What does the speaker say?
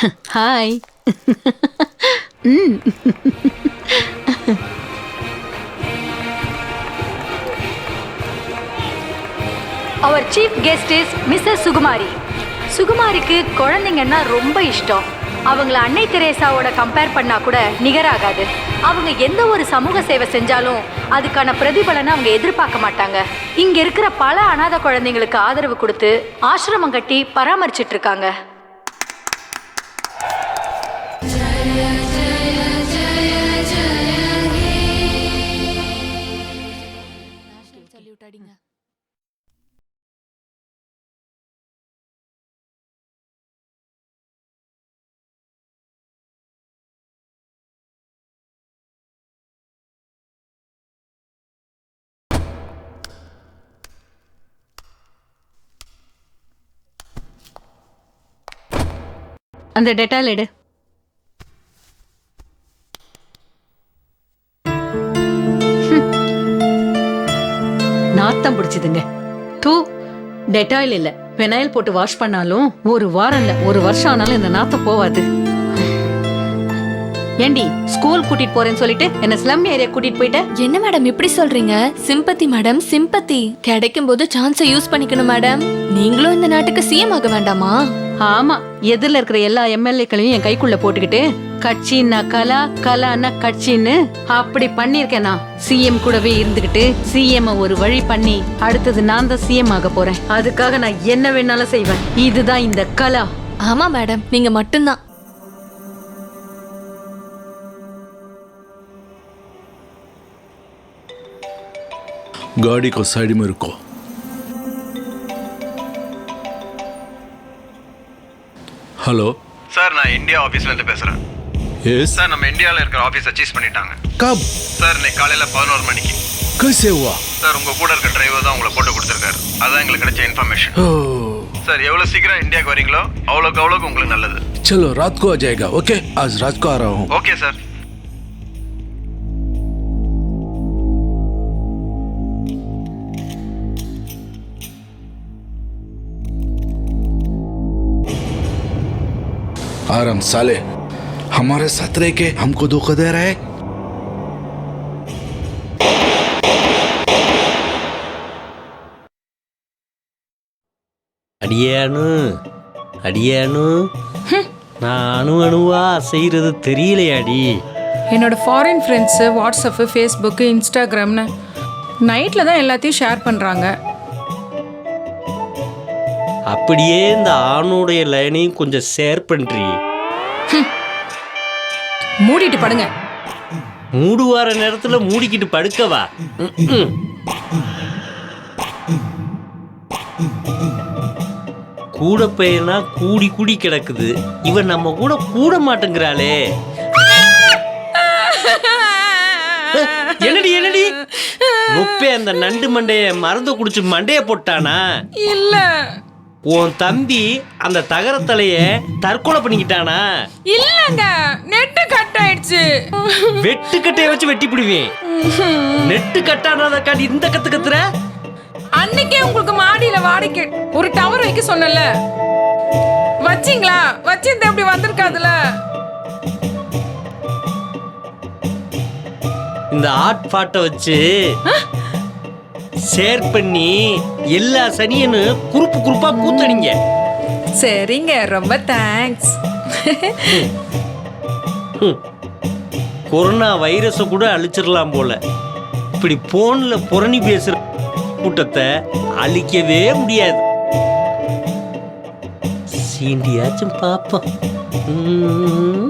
Hi our chief guest is Mrs Sukumari சுகுமாரிக்கு குழந்தைங்கன்னா ரொம்ப இஷ்டம். அவங்கள அன்னை தெரேசாவோட கம்பேர் பண்ணா கூட நிகராகாது. அவங்க எந்த ஒரு சமூக சேவை செஞ்சாலும் அதுக்கான பிரதிபலனை அவங்க எதிர்பார்க்க மாட்டாங்க. இங்க இருக்கிற பல அனாதை குழந்தைங்களுக்கு ஆதரவு கொடுத்து ஆசிரமம் கட்டி பராமரிச்சிட்டு இருக்காங்க. அந்த டெட்டால் எடு நாத்தம் பிடிச்சதுங்க. தூ டெட்டாயில் இல்ல. பெனாயில் போட்டு வாஷ் பண்ணாலும் ஒரு வாரம் இல்ல ஒரு வருஷம் ஆனாலும் இந்த நாத்தம் போவாது. ஏண்டி ஸ்கூல் கூட்டிட்டு போறேன்னு சொல்லிட்டு என்ன ஸ்லம் ஏரியா கூட்டிட்டு போயிட்ட? என்ன மேடம் இப்படி சொல்றீங்க? Sympathy madam sympathy. கிடைக்கும் போது சான்ஸை யூஸ் பண்ணிக்கணும் மேடம். நீங்களும் இந்த நாட்டுக்கு சிஎம் ஆக வேண்டாமா? ஆமா எதிரில் இருக்கிற எல்லா எம்எல்ஏக்களையும் என் கைக்குள்ள போட்டுக்கிட்டு கட்சின்னா கலா கலான்னா கட்சின்னு அப்படி பண்ணிருக்கேன் நான் சிஎம் கூடவே இருந்துகிட்டு சிஎம் ஒரு வழி பண்ணி அடுத்தது நான் தான் சிஎம் ஆக போறேன் அதுக்காக நான் என்ன வேணாலும் செய்வேன் இதுதான் இந்த கலா ஆமா மேடம் நீங்க மட்டும்தான் गाड़ी को साइड में रुको ஹலோ சார் நான் இந்தியா ஆஃபீஸ்ல இருந்து பேசுறேன் எஸ் சார் நம்ம இந்தியாவில் இருக்கிற ஆஃபீஸை சீஸ் பண்ணிட்டாங்க कब சார் இன்னைக்கு காலையில பதினோரு மணிக்கு कैसे हुआ சார் உங்க கூட இருக்க டிரைவர் தான் உங்களை போட்டு கொடுத்துருக்காரு அதான் எங்களுக்கு கிடைச்ச இன்ஃபர்மேஷன் ओ, சார் எவ்வளவு சீக்கிரம் இந்தியாவுக்கு வரீங்களோ அவ்வளோக்கு அவ்வளோக்கு உங்களுக்கு நல்லது चलो रात को आ जाएगा ओके आज रात को आ रहा हूँ ஓகே சார் आराम साले हमारे साथ रह के हमको धोखा दे रहा है அடியானு அடியானு நான் அணு அணுவா செய்யறது தெரியலையாடி என்னோட ஃபாரின் ஃப்ரெண்ட்ஸு வாட்ஸ்அப்பு ஃபேஸ்புக்கு இன்ஸ்டாகிராம்னு நைட்டில் தான் எல்லாத்தையும் ஷேர் பண்ணுறாங்க அப்படியே இந்த ஆணுடைய லைனையும் கொஞ்சம் ஷேர் பண்றி மூடிட்டு படுங்க. மூடுவார நேரத்துல மூடிக்கிட்டு படுக்கவா. கூட பையனா கூடி கூடி கிடக்குது. இவன் நம்ம கூட கூட மாட்டேங்கிறாளே. என்னடி என்னடி? முப்பே அந்த நண்டு மண்டைய மறந்து குடிச்சு மண்டைய போட்டானா? இல்லை. உன் தம்பி அந்த தகரத்தலைய தற்கொலை பண்ணிக்கிட்டானா? இல்லைங்க நெட்டு கட் ஆயிடுச்சு வெட்டு கட்டைய வச்சு வெட்டி பிடுவேன். நெட்டு கட்டானத காட்டி இந்த கத்து கத்துற? அன்னைக்கே உங்களுக்கு மாடியில வாடகை. ஒரு டவர் வைக்க சொன்னல வச்சிங்களா? வச்சிருந்தா இப்படி வந்திருக்காதுல. இந்த ஆட் பாட்டை வச்சு ஷேர் பண்ணி எல்லா சனியனு குறுப்பு குறுப்பா கூத்தடிங்க சரிங்க ரொம்ப தேங்க்ஸ் கொரோனா வைரஸை கூட அழிச்சிடலாம் போல. இப்படி போன்ல புரணி பேசுற கூட்டத்தை அழிக்கவே முடியாது. சீண்டியாச்சும் பாப்போம். உம்.